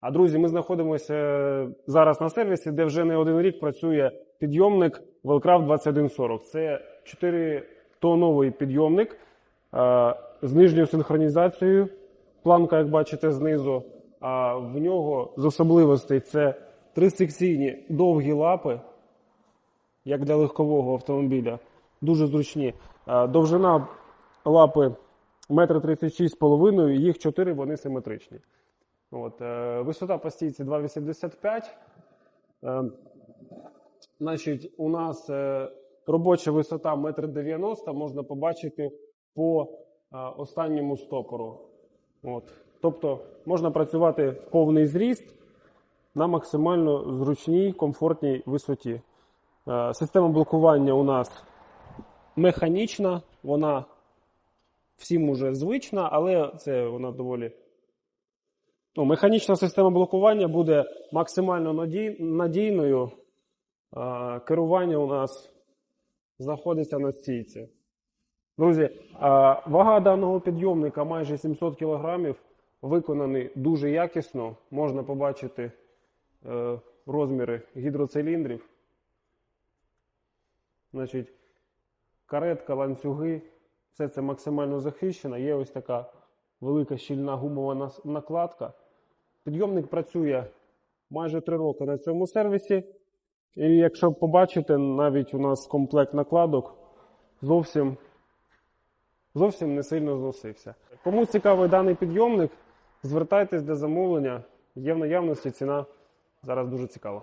А друзі, ми знаходимося е, зараз на сервісі, де вже не один рік працює підйомник Wellcraft 2140. Це 4-тоновий підйомник е, з нижньою синхронізацією. Планка, як бачите, знизу. А в нього з особливостей це трисекційні довгі лапи, як для легкового автомобіля. Дуже зручні. Е, Довжина лапи 1,36 м, їх 4, вони симетричні. От, е, висота по стійці 2,85. Е, значить, у нас е, робоча висота 1,90 м, можна побачити по е, останньому стопору. От. Тобто можна працювати в повний зріст на максимально зручній, комфортній висоті. Е, система блокування у нас механічна, вона всім уже звична, але це вона доволі. Ну, механічна система блокування буде максимально надій- надійною. А, керування у нас знаходиться на стійці. Друзі, а, вага даного підйомника майже 700 кг, виконаний дуже якісно. Можна побачити е, розміри гідроциліндрів. Значить, каретка, ланцюги, все це максимально захищено. Є ось така велика щільна гумова накладка. Підйомник працює майже 3 роки на цьому сервісі. І якщо побачите, навіть у нас комплект накладок зовсім, зовсім не сильно зносився. Кому цікавий даний підйомник, звертайтесь для замовлення. Є в наявності ціна зараз дуже цікава.